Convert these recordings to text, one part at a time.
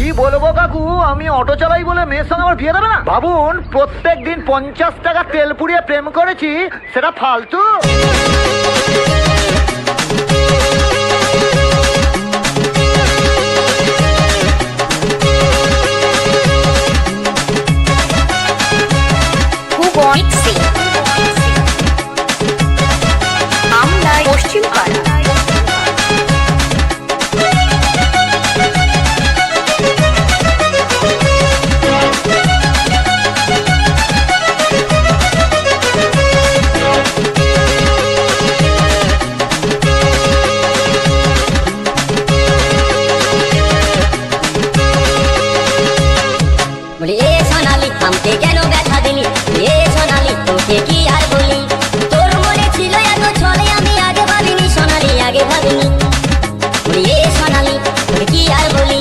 কি বলব কাকু? আমি অটো চালাই বলে মেয়ের সঙ্গে আমার বিয়ে দেবে না? ভাবুন প্রত্যেক দিন পঞ্চাশ টাকা তেল পুড়িয়ে প্রেম করেছি, সেটা ফালতু। সোনালি গেল ব্যথা দিলি, এ সোনালি, তোকে কি আর বলি? তোর মনে ছিল এত ছলে, আমি আগে ভাবিনি, সোনালি, আগে ভাবিনি। এ সোনালি, তোকে কি আর বলি?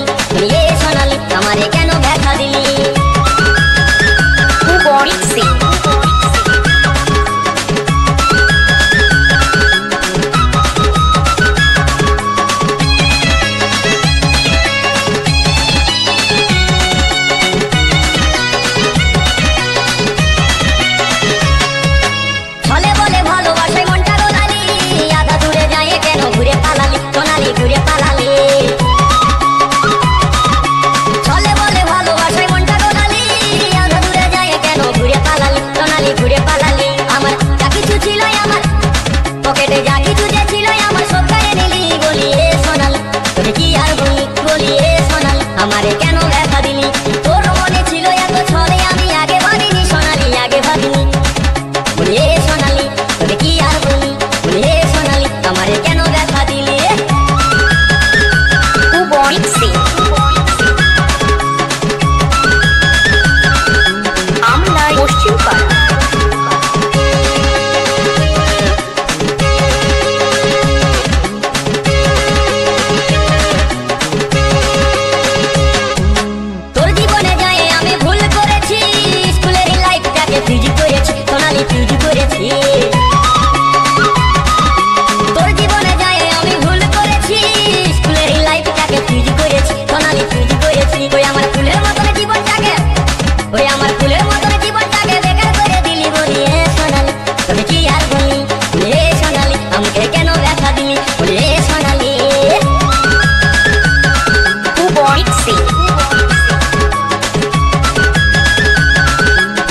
আমাকে কেন ব্যথা দিলি? বলি এ সোনালি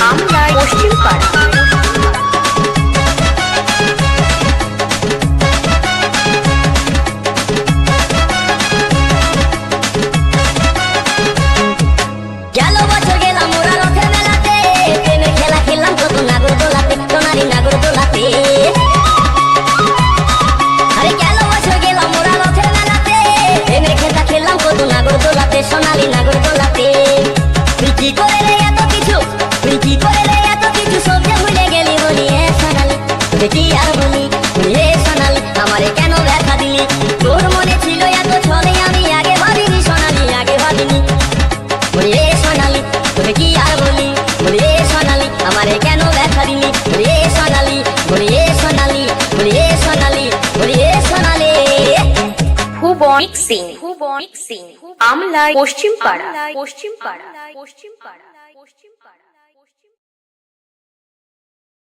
আমলায় কি আর বলি সোনালি আমারে কেন ব্যথা দিলি? তোর মনে ছিল এত ছলে আমি আগে ভাবিনি সোনালি আগে ভাবিনি। বলি এ সোনালি তোকে কি আর বলি? বলি এ সোনালি আমারে কেন ব্যথা দিলি? বলি সোনালি বলি সোনালি বলি সোনালি বলি সোনালি। সিং সিং আমলায় পশ্চিম পাড়া পশ্চিম পাড়া পশ্চিম পাড়া